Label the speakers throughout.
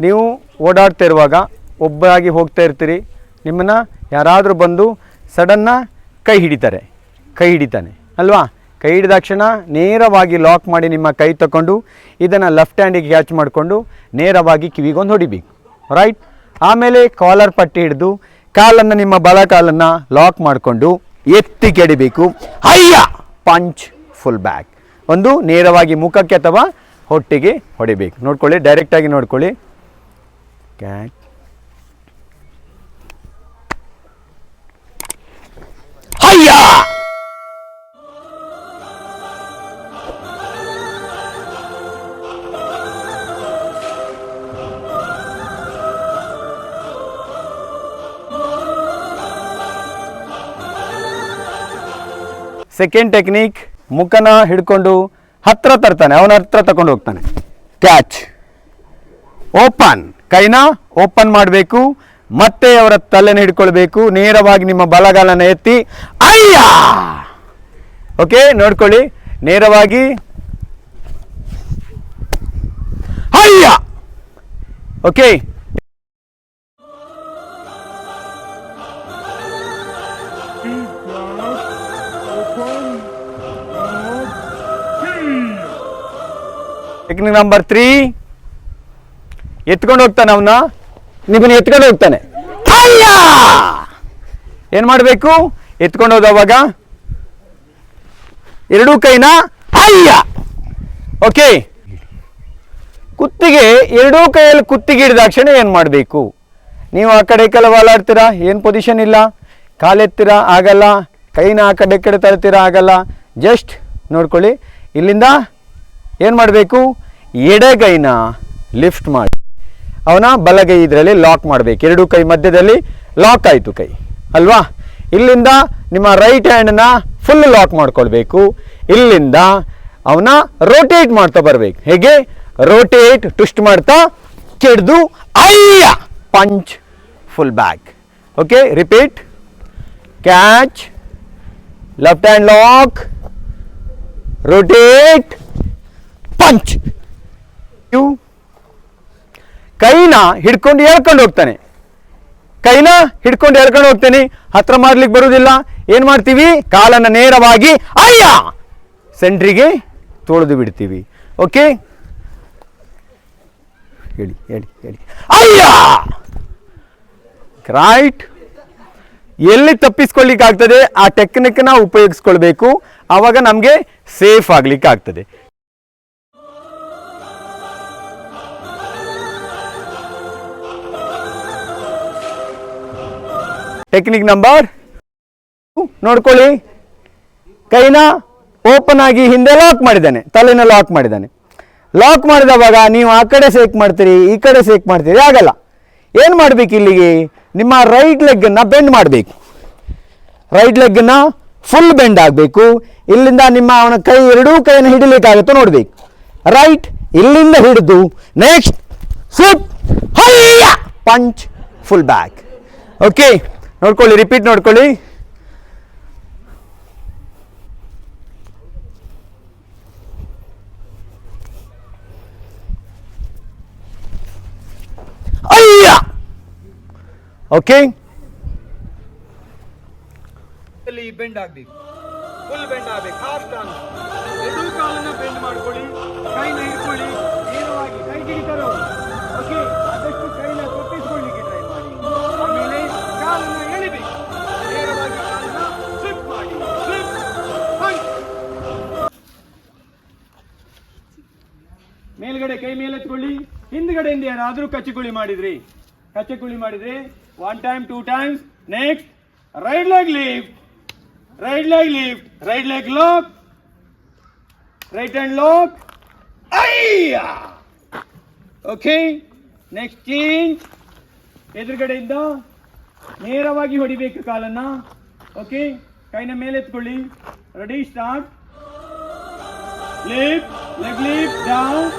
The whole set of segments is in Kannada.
Speaker 1: ನೀವು ಓಡಾಡ್ತಾ ಇರುವಾಗ ಒಬ್ಬರಾಗಿ ಹೋಗ್ತಾ ಇರ್ತೀರಿ, ನಿಮ್ಮನ್ನು ಯಾರಾದರೂ ಬಂದು ಸಡನ್ನ ಕೈ ಹಿಡಿತಾರೆ, ಕೈ ಹಿಡಿತಾನೆ, ಅಲ್ವಾ? ಕೈ ಹಿಡಿದಾಕ್ಷಣ ನೇರವಾಗಿ ಲಾಕ್ ಮಾಡಿ ನಿಮ್ಮ ಕೈ ತಗೊಂಡು ಇದನ್ನು ಲೆಫ್ಟ್ ಹ್ಯಾಂಡಿಗೆ ಕ್ಯಾಚ್ ಮಾಡಿಕೊಂಡು ನೇರವಾಗಿ ಕಿವಿಗೊಂದು ಹೊಡಿಬೇಕು ರೈಟ್ ಆಮೇಲೆ ಕಾಲರ್ ಪಟ್ಟಿ ಹಿಡಿದು ಕಾಲನ್ನು, ನಿಮ್ಮ ಬಲ ಕಾಲನ್ನು ಲಾಕ್ ಮಾಡಿಕೊಂಡು ಎತ್ತಿ ಕೆಡಿಬೇಕು. ಅಯ್ಯ! Punch, full back. ಒಂದು ನೇರವಾಗಿ ಮುಖಕ್ಕೆ ಅಥವಾ ಹೊಟ್ಟೆಗೆ ಹೊಡಿಬೇಕು. ನೋಡ್ಕೊಳ್ಳಿ ಡೈರೆಕ್ಟಾಗಿ ನೋಡ್ಕೊಳ್ಳಿ. Catch Hiya! ಸೆಕೆಂಡ್ ಟೆಕ್ನಿಕ್ ಮುಖನ ಹಿಡ್ಕೊಂಡು ಹತ್ರ ತರ್ತಾನೆ ಅವನ ಹತ್ರ ತಗೊಂಡು ಹೋಗ್ತಾನೆ. ಕ್ಯಾಚ್ ಓಪನ್ ಕೈನ ಓಪನ್ ಮಾಡಬೇಕು, ಮತ್ತೆ ಅವರ ತಲೆನ ಹಿಡ್ಕೊಳ್ಬೇಕು, ನೇರವಾಗಿ ನಿಮ್ಮ ಬಲಗಾಲನ ಎತ್ತಿ, ಅಯ್ಯ! ಓಕೆ, ನೋಡ್ಕೊಳ್ಳಿ, ನೇರವಾಗಿ, ಅಯ್ಯ! ಓಕೆ. ಟೆಕ್ನಿಕ್ ನಂಬರ್ ತ್ರೀ ಎತ್ಕೊಂಡು ಹೋಗ್ತಾನೆ ಅವನ್ನ ನಿಮ್ಮನ್ನ ಎತ್ಕೊಂಡು ಹೋಗ್ತಾನೆ. ಅಯ್ಯ ಏನ್ ಮಾಡಬೇಕು? ಎತ್ಕೊಂಡು ಹೋದವಾಗ ಎರಡೂ ಕೈನ ಅಯ್ಯ ಓಕೆ. ಕುತ್ತಿಗೆ, ಎರಡೂ ಕೈಯಲ್ಲಿ ಕುತ್ತಿಗೆ ಹಿಡಿದಾಕ್ಷಣ ಏನು ಮಾಡಬೇಕು? ನೀವು ಆ ಕಡೆ ಕಡೆ ವಾಲಾಡ್ತೀರಾ? ಏನು ಪೊಸಿಷನ್ ಇಲ್ಲ. ಕಾಲೆತ್ತೀರಾ? ಆಗಲ್ಲ. ಕೈನ ಆ ಕಡೆ ಕಡೆ ತಳ್ತೀರಾ? ಆಗಲ್ಲ. ಜಸ್ಟ್ ನೋಡ್ಕೊಳ್ಳಿ. ಇಲ್ಲಿಂದ ಏನು ಮಾಡಬೇಕು? ಎಡೆಗೈನ ಲಿಫ್ಟ್ ಮಾಡಿ. ಅವನ ಬಲಗೈ ಇದರಲ್ಲಿ ಲಾಕ್ ಮಾಡಬೇಕು. ಎರಡು ಕೈ ಮಧ್ಯದಲ್ಲಿ ಲಾಕ್ ಆಯಿತು ಕೈ. ಅಲ್ವಾ? ಇಲ್ಲಿಂದ ನಿಮ್ಮ ರೈಟ್ ಹ್ಯಾಂಡನ್ನ ಫುಲ್ ಲಾಕ್ ಮಾಡ್ಕೊಳ್ಬೇಕು. ಇಲ್ಲಿಂದ ಅವನ ರೋಟೇಟ್ ಮಾಡ್ತಾ ಬರಬೇಕು. ಹೇಗೆ? ರೋಟೇಟ್ ಟ್ವಿಸ್ಟ್ ಮಾಡ್ತಾ ಕೆಡ್ದು, ಅಯ್ಯ! Punch full back okay repeat catch left hand lock rotate punch you ಕೈನ ಹಿಡ್ಕೊಂಡು ಎಳ್ಕೊಂಡು ಹೋಗ್ತಾನೆ. ಕೈನ ಹಿಡ್ಕೊಂಡು ಎಳ್ಕೊಂಡು ಹೋಗ್ತೇನೆ. ಹತ್ರ ಮಾಡ್ಲಿಕ್ಕೆ ಬರುವುದಿಲ್ಲ ಏನ್ ಮಾಡ್ತೀವಿ? ಕಾಲನ್ನ ನೇರವಾಗಿ, ಅಯ್ಯ! ಸೆಂಟ್ರಿಗೆ ತೊಳೆದು ಬಿಡ್ತೀವಿ. ಓಕೆ? ಹೇಳಿ ಹೇಳಿ ಹೇಳಿ. ಅಯ್ಯ! ರೈಟ್ ಎಲ್ಲಿ ತಪ್ಪಿಸ್ಕೊಳ್ಳಿಕ್ಕಾಗ್ತದೆ ಆ ಟೆಕ್ನಿಕ್ನ ಉಪಯೋಗಿಸ್ಕೊಳ್ಬೇಕು. ಆವಾಗ ನಮಗೆ ಸೇಫ್ ಆಗ್ಲಿಕ್ಕೆ ಆಗ್ತದೆ ಟೆಕ್ನಿಕ್ ನಂಬರ್ ನೋಡ್ಕೊಳ್ಳಿ. ಕೈನ ಓಪನ್ ಆಗಿ ಹಿಂದೆ ಲಾಕ್ ಮಾಡಿದ್ದಾನೆ. ತಲೆನ ಲಾಕ್ ಮಾಡಿದ್ದಾನೆ. ಲಾಕ್ ಮಾಡಿದವಾಗ ನೀವು ಆ ಕಡೆ ಸೇಕ್ ಮಾಡ್ತೀರಿ, ಈ ಕಡೆ ಸೇಕ್ ಮಾಡ್ತೀರಿ, ಆಗಲ್ಲ. ಏನು ಮಾಡ್ಬೇಕು ಇಲ್ಲಿಗೆ? ನಿಮ್ಮ ರೈಟ್ ಲೆಗ್ಗನ್ನು ಬೆಂಡ್ ಮಾಡಬೇಕು. ರೈಟ್ ಲೆಗ್ಗನ್ನು ಫುಲ್ ಬೆಂಡ್ ಆಗಬೇಕು. ಇಲ್ಲಿಂದ ನಿಮ್ಮ ಅವನ ಕೈ ಎರಡೂ ಕೈಯನ್ನು ಹಿಡಿಲಿಕ್ಕಾಗುತ್ತೋ ನೋಡಬೇಕು. ರೈಟ್ ಇಲ್ಲಿಂದ ಹಿಡಿದು ನೆಕ್ಸ್ಟ್ ಸ್ವಿಪ್ ಹೈಯ! ಪಂಚ್ ಫುಲ್ ಬ್ಯಾಕ್ ಓಕೆ ನೋಡ್ಕೊಳ್ಳಿ ರಿಪೀಟ್ ನೋಡ್ಕೊಳ್ಳಿ. ಅಯ್ಯ! ಓಕೆ
Speaker 2: ಅಲ್ಲಿ ಬೆಂಡ್ ಆಗ್ಬೇಕು. ಫುಲ್ ಬೆಂಡ್ ಆಗ್ಬೇಕು. ಹಾಫ್ ಕಾಲನ್ನ ಬೆಂಡ್ ಮಾಡ್ಕೊಳ್ಳಿ. ಕೈನ ಕೈ ಮೇಲೆ ಎತ್ಕೊಳ್ಳಿ. ಹಿಂದ್ಗಡೆಯಿಂದ ಯಾರಾದ್ರೂ ಕಚ್ಚಿಕುಳಿ ಮಾಡಿದ್ರಿ. ಕಚ್ಚಿಕುಳಿ ಮಾಡಿದ್ರಿ one time two times next right leg lift right leg lift right leg lock right hand lock okay next change ಎದುರುಗಡೆಯಿಂದ ನೇರವಾಗಿ ಹೊಡಿಬೇಕು ಕಾಲನ್ನ. ಓಕೆ ಕೈನ ಮೇಲೆ ಎತ್ಕೊಳ್ಳಿ. Ready start lift leg lift down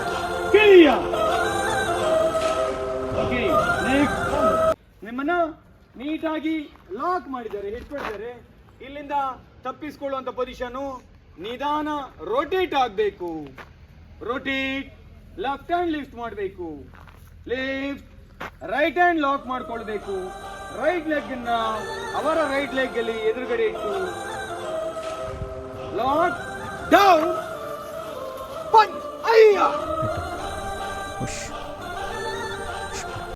Speaker 2: next ನಿಮ್ಮನ್ನ ನೀಟಾಗಿ ಲಾಕ್ ಮಾಡಿದ್ದಾರೆ ಹಿಡ್ಕೊಳ್ತಾರೆ ಇಲ್ಲಿಂದ ತಪ್ಪಿಸ್ಕೊಳ್ಳುವಂತ ಪೊಸಿಷನ್ ನಿಧಾನ ರೊಟೇಟ್ ಆಗಬೇಕು. ರೊಟೇಟ್ ಲೆಫ್ಟ್ ಹ್ಯಾಂಡ್ ಲಿಫ್ಟ್ ಮಾಡಬೇಕು. ಲಿಫ್ಟ್ ರೈಟ್ ಹ್ಯಾಂಡ್ ಲಾಕ್ ಮಾಡ್ಕೊಳ್ಬೇಕು. ರೈಟ್ ಲೆಗ್ ಅವರ ರೈಟ್ ಲೆಗ್ ಅಲ್ಲಿ ಎದುರುಗಡೆ ಇಟ್ಟು ಲಾಕ್ ಡೌನ್ ಪಂಚ್ ಅಯ್ಯ!
Speaker 1: 不是。